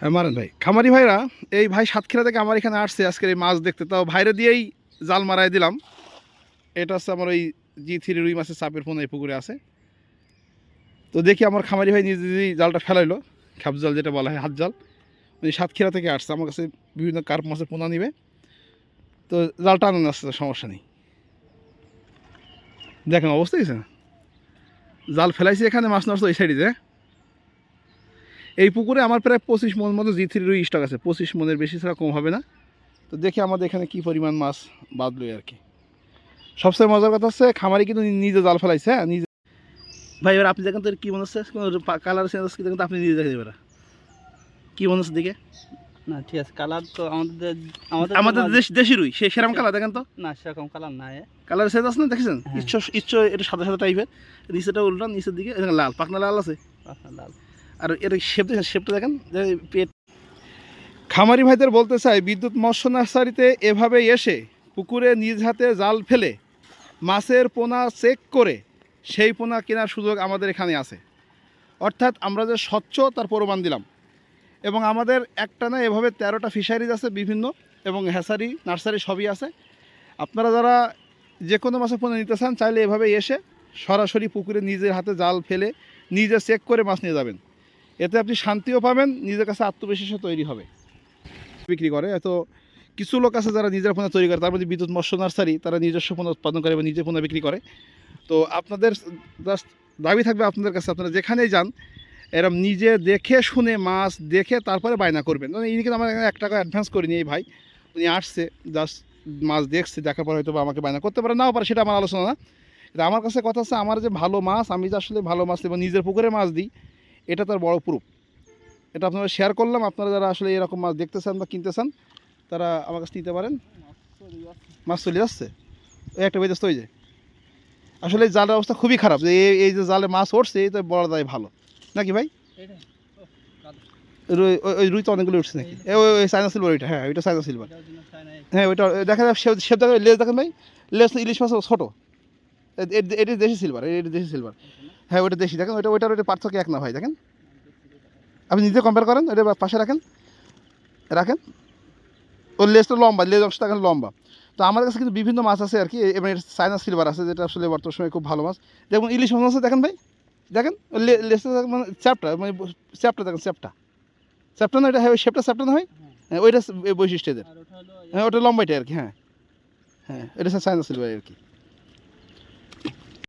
হ্যাঁ, মারেন ভাই। খামারি ভাইরা এই ভাই সাতক্ষীরা থেকে আমার এখানে আসছে আজকের এই মাছ দেখতে। তাও ভাইরে দিয়েই জাল মারাই দিলাম। এটা হচ্ছে আমার ওই জি থ্রি রুই মাছের চাপের ফোন এই পুকুরে আছে। তো দেখি আমার খামারি ভাই নিজে নিজেই জালটা ফেলাইলো। খ্যাপ জাল যেটা বলা হয় হাত জাল। উনি সাতক্ষীরা থেকে আসছে আমার কাছে বিভিন্ন কার্প মাছের পোনা নিবে। তো জালটা আনন্দ আসছে সমস্যা নেই। দেখেন অবস্থা গেছে জাল ফেলাইছি এখানে মাছ নষ্ট এই সাইডে এই পুকুরে আমার প্রায় পঁচিশ মন মতো জি থ্রি রুই স্টক আছে। পঁচিশ মনের বেশি ছাড়া কম হবে না। তো দেখি আমাদের এখানে কি পরিমাণ মাছ বাঁধলো আর কি। সবচেয়ে মজার কথা হচ্ছে খামারি কিন্তু নিজে জাল ফেলাইছে হ্যাঁ নিজে ভাই এবার আপনি দেখেন তো কি মনে হচ্ছে? কালার চেঞ্জ হচ্ছে কি দেখেন তো? আপনি নিজে দেখেন এবার। কী মনে হচ্ছে দিকে না ঠিক আছে কালার তো আমাদের আমাদের আমাদের দেশ দেশি রুই সে সেরকম কালার দেখেন তো? না সেরকম কালার না এ। কালার চেঞ্জ আছে না দেখেছেন? হ্যাঁ। ইচ্ছ ইচ্ছ এটা সাদা সাদা টাইপের নিচেটা উল্টা নিচের দিকে লাল পাকনা লাল আছে। আপনার লাল। আর এর শেপ দেখেন শেপটা দেখেন, যে পেট। খামারি ভাইদের বলতে চাই, বিদ্যুৎ মৎস্য নার্সারিতে এভাবে এসে পুকুরে নিজ হাতে জাল ফেলে মাছের পোনা চেক করে সেই পোনা কেনার সুযোগ আমাদের এখানে আছে। অর্থাৎ আমরা যে স্বচ্ছ তার প্রমাণ দিলাম। এবং আমাদের একটা না এভাবে তেরোটা ফিশারিজ আছে বিভিন্ন, এবং হ্যাসারি নার্সারি সবই আছে। আপনারা যারা যে কোনো মাছের পোনা নিতে চান, চাইলে এভাবে এসে সরাসরি পুকুরে নিজের হাতে জাল ফেলে নিজে চেক করে মাছ নিয়ে যাবেন। এতে আপনি শান্তিও পাবেন, নিজের কাছে আত্মবিশ্বাসও তৈরি হবে। বিক্রি করে। এত কিছু লোক আছে যারা নিজের পোনা তৈরি করে তার মধ্যে বিদ্যুৎ মৎস্য নার্সারি, তারা নিজস্ব পোনা উৎপাদন করে এবং নিজের পোনা বিক্রি করে। তো আপনাদের জাস্ট দাবি থাকবে আপনাদের কাছে, আপনারা যেখানেই যান, এরম নিজে দেখে শুনে মাছ দেখে তারপরে বায়না করবেন। মানে ইনি কিন্তু আমার এক টাকা অ্যাডভান্স করিনি এই ভাই। উনি আসছে জাস্ট মাছ দেখছে, দেখার পর হয়তো আমাকে বায়না করতে পারে, নাও পারে, সেটা আমার আলোচনা না। আমার কাছে কথা আছে আমার যে ভালো মাছ, আমি যে আসলে ভালো মাছ এবং নিজের পুকুরে মাছ দিই এটা তার বড় প্রুফ এটা আপনারা শেয়ার করলাম আপনারা যারা আসলে এরকম মাছ দেখতে চান বা কিনতে চান তারা আমার কাছে নিতে পারেন। মাছ চলে যাচ্ছে ওই একটা বেজেস তো ওই যে। আসলে এই জালের অবস্থা খুবই খারাপ। যে এই- যে জালে মাছ উঠছে এই তো বড় দায় ভালো। নাকি ভাই? রুই ওই- রুই তো অনেকগুলো উঠছে নাকি? ওই চাইনা সিলভার ওইটা হ্যাঁ ওইটা চাইনা সিলভার হ্যাঁ ওইটা দেখা যায় দেখেন লেজ দেখেন ভাই। লেজ তো ইলিশ মাছ ছোটো। এটি দেশি সিলভার এটি দেশি সিলভার হ্যাঁ ওইটা দেশি। দেখেন ওইটা ওইটার ওইটা পার্থক্য এক না ভাই দেখেন। আপনি নিজে কম্পেয়ার করেন ওইটা পাশে রাখেন। রাখেন। ওর লেজটা লম্বা লেজ অংশটা এখন লম্বা। তো আমাদের কাছে কিন্তু বিভিন্ন মাছ আছে আর কি এবার চাইনা সিলভার আছে যেটা আসলে বর্তমান সময় খুব ভালো মাছ। দেখুন ইলিশ মাছ আছে দেখেন ভাই। দেখেন লেজটা মানে চ্যাপটা মানে চ্যাপটা দেখেন চ্যাপটা চ্যাপটা না এটা হ্যাঁ শেপটা চ্যাপটা না হয় হ্যাঁ ওইটা বৈশিষ্ট্য এদের ওটা হ্যাঁ ওটা লম্বাইটা আর কি হ্যাঁ। হ্যাঁ এটা চাইনা সিলভার আর কি।